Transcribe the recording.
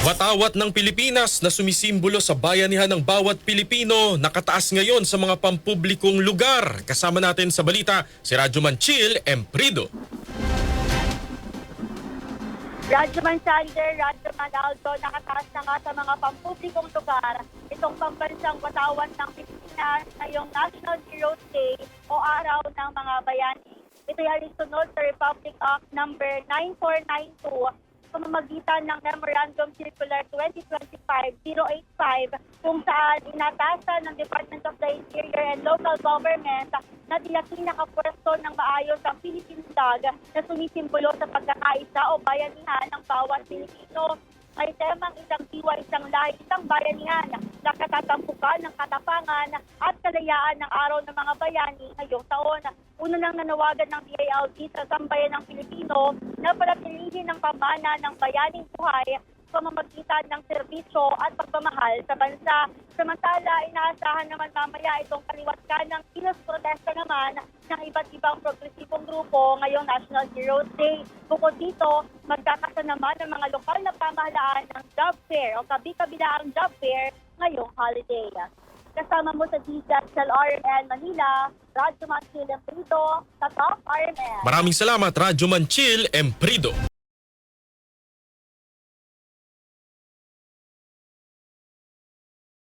Watawat ng Pilipinas na sumisimbolo sa bayanihan ng bawat Pilipino nakataas ngayon sa mga pampublikong lugar. Kasama natin sa balita si Radyo Manchil Emprido. Radyo Sander, Radyo Aldo, nakataas na nga sa mga pampublikong lugar itong pambansang watawan ng Pilipinas ngayong National Heroes Day o Araw ng Mga Bayani. Ito ay sunod sa Republic Act number 9492 sa pamamagitan ng Memorandum Circular 2025-085 kung saan inatasan ng Department of the Interior and Local Government na tiyaking nakapwesto ng maayos ang Philippine flag na sumisimbolo sa pagkakaisa o bayanihan ng bawat Pilipino. May temang isang diwa, isang lahi, isang bayanihan na katatampukan ng katapangan at kalayaan ng araw ng mga bayani ngayong taon. Una nang nanawagan ng DILG sa sambayan ng Pilipino na palatilihin ang pamana ng bayaning buhay pamamagitan ng serbisyo at pagmamahal sa bansa. Samantala, inaasahan naman mamaya itong kaliwatkan ng kilos protesta naman ng iba't ibang progresibong grupo ngayong National Heroes Day. Bukod dito, magkakasa naman ng mga lokal na pamahalaan ng job fair o kabi-kabilaang job fair ngayong holiday. Kasama mo sa DZL RMN Manila, Radyo Manchil Prito, sa Top RMN. Maraming salamat Radyo Manchil Emprido.